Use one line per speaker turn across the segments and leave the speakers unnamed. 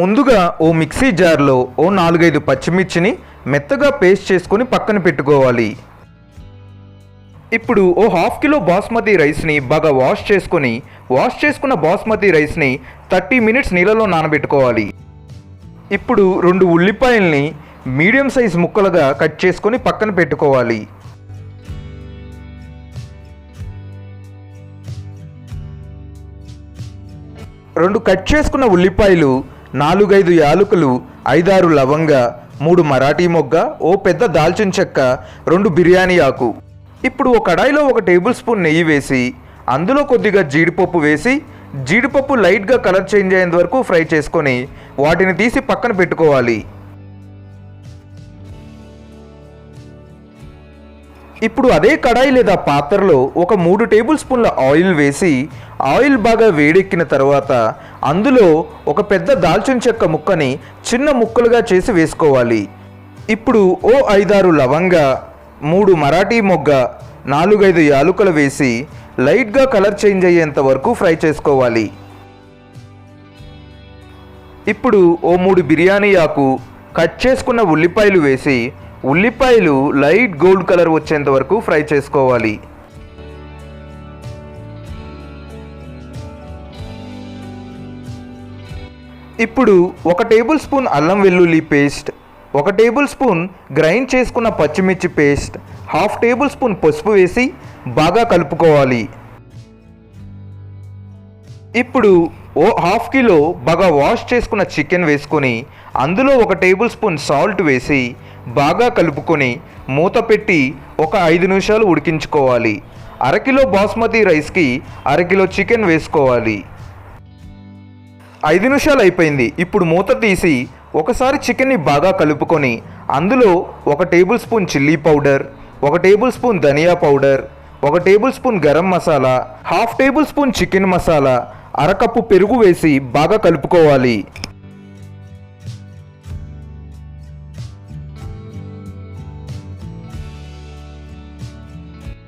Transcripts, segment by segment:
ముందుగా ఓ మిక్సీ జార్లో ఓ నాలుగైదు పచ్చిమిర్చిని మెత్తగా పేస్ట్ చేసుకొని పక్కన పెట్టుకోవాలి. ఇప్పుడు ఓ హాఫ్ కిలో బాస్మతి రైస్ని బాగా వాష్ చేసుకొని వాష్ చేసుకున్న బాస్మతి రైస్ని థర్టీ మినిట్స్ నీళ్ళలో నానబెట్టుకోవాలి. ఇప్పుడు రెండు ఉల్లిపాయల్ని మీడియం సైజ్ ముక్కలుగా కట్ చేసుకొని పక్కన పెట్టుకోవాలి. రెండు కట్ చేసుకున్న ఉల్లిపాయలు నాలుగైదు యాలకులు ఐదారు లవంగ మూడు మరాఠీ మొగ్గ ఓ పెద్ద దాల్చిన చెక్క రెండు బిర్యానీ ఆకు. ఇప్పుడు ఒక కడాయిలో ఒక టేబుల్ స్పూన్ నెయ్యి వేసి అందులో కొద్దిగా జీడిపప్పు వేసి జీడిపప్పు లైట్గా కలర్ చేంజ్ అయ్యేంత వరకు ఫ్రై చేసుకొని వాటిని తీసి పక్కన పెట్టుకోవాలి. ఇప్పుడు అదే కడాయి లేదా పాత్రలో ఒక మూడు టేబుల్ స్పూన్ల ఆయిల్ వేసి ఆయిల్ బాగా వేడెక్కిన తర్వాత అందులో ఒక పెద్ద దాల్చిన చెక్క ముక్కని చిన్న ముక్కలుగా చేసి వేసుకోవాలి. ఇప్పుడు ఓ ఐదారు లవంగ మూడు మరాఠీ మొగ్గ నాలుగైదు యాలుకలు వేసి లైట్గా కలర్ చేంజ్ అయ్యేంత వరకు ఫ్రై చేసుకోవాలి. ఇప్పుడు ఓ మూడు బిర్యానీ ఆకు కట్ చేసుకున్న ఉల్లిపాయలు వేసి ఉల్లిపాయలు లైట్ గోల్డ్ కలర్ వచ్చేంత వరకు ఫ్రై చేసుకోవాలి. ఇప్పుడు ఒక టేబుల్ స్పూన్ అల్లం వెల్లుల్లి పేస్ట్ ఒక టేబుల్ స్పూన్ గ్రైండ్ చేసుకున్న పచ్చిమిర్చి పేస్ట్ హాఫ్ టేబుల్ స్పూన్ పసుపు వేసి బాగా కలుపుకోవాలి. ఇప్పుడు ఓ హాఫ్ కిలో బాగా వాష్ చేసుకున్న చికెన్ వేసుకొని అందులో ఒక టేబుల్ స్పూన్ సాల్ట్ వేసి బాగా కలుపుకొని మూత పెట్టి ఒక ఐదు నిమిషాలు ఉడికించుకోవాలి. అరకిలో బాస్మతి రైస్కి అరకిలో చికెన్ వేసుకోవాలి. ఐదు నిమిషాలు అయిపోయింది. ఇప్పుడు మూత తీసి ఒకసారి చికెన్ని బాగా కలుపుకొని అందులో ఒక టేబుల్ స్పూన్ చిల్లీ పౌడర్ ఒక టేబుల్ స్పూన్ ధనియా పౌడర్ ఒక tablespoon garam masala half tablespoon chicken masala అరకప్పు పెరుగు వేసి బాగా కలుపుకోవాలి.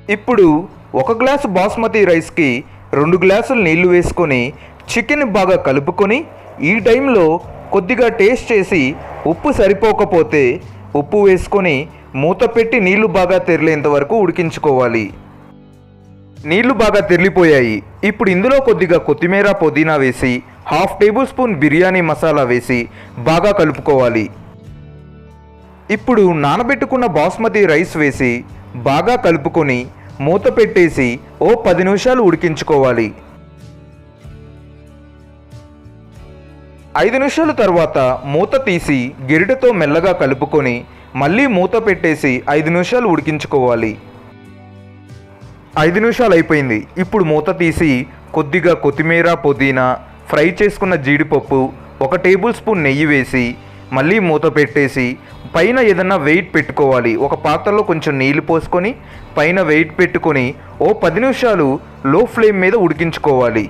ఇప్పుడు ఒక గ్లాసు బాస్మతి రైస్కి రెండు గ్లాసులు నీళ్ళు వేసుకొని చికెన్ బాగా కలుపుకొని ఈ టైంలో కొద్దిగా టేస్ట్ చేసి ఉప్పు సరిపోకపోతే ఉప్పు వేసుకొని మూత పెట్టి నీళ్ళు బాగా తెరిలేంత వరకు ఉడికించుకోవాలి. నీళ్ళు బాగా తెరిలిపోయాయి. ఇప్పుడు ఇందులో కొద్దిగా కొత్తిమీర పుదీనా వేసి half tablespoon biryani masala వేసి బాగా కలుపుకోవాలి. ఇప్పుడు నానబెట్టుకున్న బాస్మతి రైస్ వేసి బాగా కలుపుకొని మూత పెట్టేసి ఓ పది నిమిషాలు ఉడికించుకోవాలి. ఐదు నిమిషాల తర్వాత మూత తీసి గిరిటతో మెల్లగా కలుపుకొని మళ్ళీ మూత పెట్టేసి ఐదు నిమిషాలు ఉడికించుకోవాలి. ఐదు నిమిషాలు అయిపోయింది. ఇప్పుడు మూత తీసి కొద్దిగా కొత్తిమీర పుదీనా ఫ్రై చేసుకున్న జీడిపప్పు ఒక టేబుల్ స్పూన్ నెయ్యి వేసి మళ్ళీ మూత పెట్టేసి పైన ఏదన్నా వెయిట్ పెట్టుకోవాలి. ఒక పాత్రలో కొంచెం నీళ్ళు పోసుకొని పైన వెయిట్ పెట్టుకొని ఓ పది నిమిషాలు లో ఫ్లేమ్ మీద ఉడికించుకోవాలి.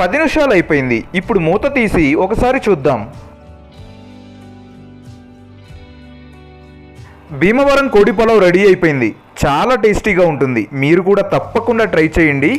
పది నిమిషాలు అయిపోయింది. ఇప్పుడు మూత తీసి ఒకసారి చూద్దాం. భీమవరం కోడి పొలవ్ రెడీ అయిపోయింది. చాలా టేస్టీగా ఉంటుంది. మీరు కూడా తప్పకుండా ట్రై చేయండి.